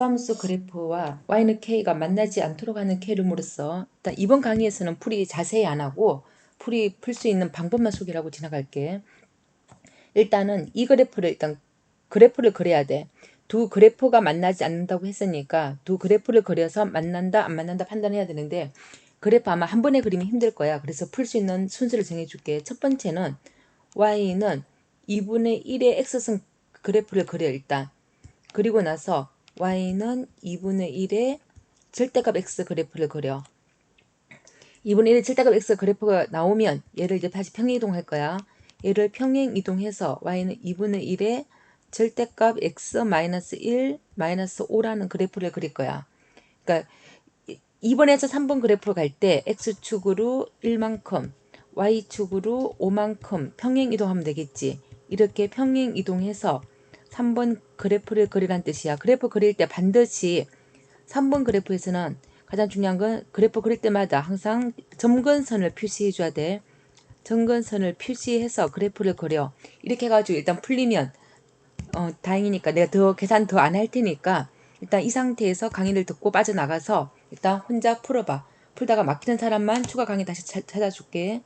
함수 그래프와 y는 k가 만나지 않도록 하는 K룸으로써 일단 이번 강의에서는 풀이 자세히 안 하고 풀이 풀 수 있는 방법만 소개를 하고 지나갈게. 일단은 이 그래프를 일단 그래프를 그려야 돼. 두 그래프가 만나지 않는다고 했으니까 두 그래프를 그려서 만난다 안 만난다 판단해야 되는데 그래프 아마 한 번에 그리면 힘들 거야. 그래서 풀 수 있는 순서를 정해줄게. 첫 번째는 y는 2분의 1의 x승 그래프를 그려 일단. 그리고 나서 y는 2분의 1의 절대값 x 그래프를 그려. 2분의 1의 절대값 x 그래프가 나오면 얘를 이제 다시 평행 이동할 거야. 얘를 평행 이동해서 y는 2분의 1의 절대값 x 마이너스 1 마이너스 5라는 그래프를 그릴 거야. 그러니까 2번에서 3번 그래프로 갈 때 x축으로 1만큼 y축으로 5만큼 평행 이동하면 되겠지. 이렇게 평행 이동해서 3번 그래프를 그리란 뜻이야. 그래프 그릴 때 반드시 3번 그래프에서는 가장 중요한 건 그래프 그릴 때마다 항상 점근선을 표시해 줘야 돼. 점근선을 표시해서 그래프를 그려. 이렇게 해가지고 일단 풀리면 어, 다행이니까 내가 더 계산 더 안 할 테니까 일단 이 상태에서 강의를 듣고 빠져나가서 일단 혼자 풀어봐. 풀다가 막히는 사람만 추가 강의 다시 차, 찾아줄게.